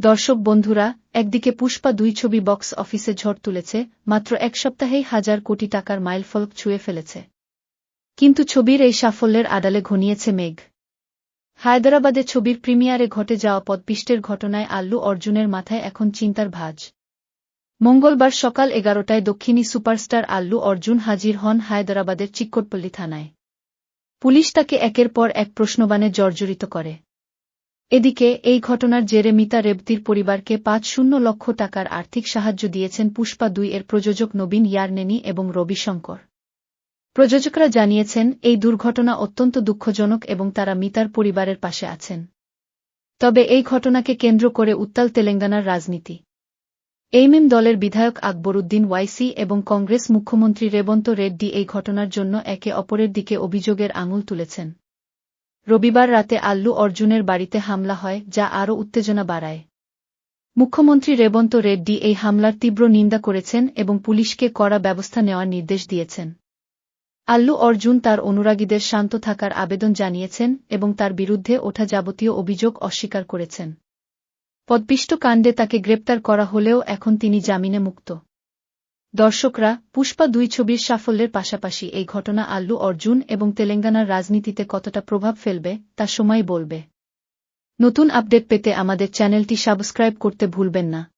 দর্শক বন্ধুরা, একদিকে পুষ্পা দুই ছবি বক্স অফিসে ঝড় তুলেছে, মাত্র এক সপ্তাহেই হাজার কোটি টাকার মাইলফলক ছুঁয়ে ফেলেছে। কিন্তু ছবির এই সাফল্যের আদালে ঘনিয়েছে মেঘ। হায়দরাবাদে ছবির প্রিমিয়ারে ঘটে যাওয়া পদপিষ্টের ঘটনায় আল্লু অর্জুনের মাথায় এখন চিন্তার ভাঁজ। মঙ্গলবার সকাল এগারোটায় দক্ষিণী সুপারস্টার আল্লু অর্জুন হাজির হন হায়দরাবাদের চিক্কটপল্লী থানায়। পুলিশ তাকে একের পর এক প্রশ্নবাণে জর্জরিত করে। এদিকে, এই ঘটনার জেরে মিতা রেবতির পরিবারকে পাঁচ শূন্য লক্ষ টাকার আর্থিক সাহায্য দিয়েছেন পুষ্পা দুই এর প্রযোজক নবীন ইয়ারনেনি এবং রবিশঙ্কর। প্রযোজকরা জানিয়েছেন, এই দুর্ঘটনা অত্যন্ত দুঃখজনক এবং তারা মিতার পরিবারের পাশে আছেন। তবে এই ঘটনাকে কেন্দ্র করে উত্তাল তেলেঙ্গানার রাজনীতি। এইমিম দলের বিধায়ক আকবরউদ্দিন ওয়াইসি এবং কংগ্রেস মুখ্যমন্ত্রী রেবন্ত রেড্ডি এই ঘটনার জন্য একে অপরের দিকে অভিযোগের আঙুল তুলেছেন। রবিবার রাতে আল্লু অর্জুনের বাড়িতে হামলা হয়, যা আরও উত্তেজনা বাড়ায়। মুখ্যমন্ত্রী রেবন্ত রেড্ডি এই হামলার তীব্র নিন্দা করেছেন এবং পুলিশকে কড়া ব্যবস্থা নেওয়ার নির্দেশ দিয়েছেন। আল্লু অর্জুন তার অনুরাগীদের শান্ত থাকার আবেদন জানিয়েছেন এবং তার বিরুদ্ধে ওঠা যাবতীয় অভিযোগ অস্বীকার করেছেন। পদপিষ্ট কাণ্ডে তাকে গ্রেপ্তার করা হলেও এখন তিনি জামিনে মুক্ত। দর্শকরা, পুষ্পা দুই ছবির সাফল্যের পাশাপাশি এই ঘটনা আল্লু অর্জুন এবং তেলেঙ্গানার রাজনীতিতে কতটা প্রভাব ফেলবে, তা সময় বলবে। নতুন আপডেট পেতে আমাদের চ্যানেলটি সাবস্ক্রাইব করতে ভুলবেন না।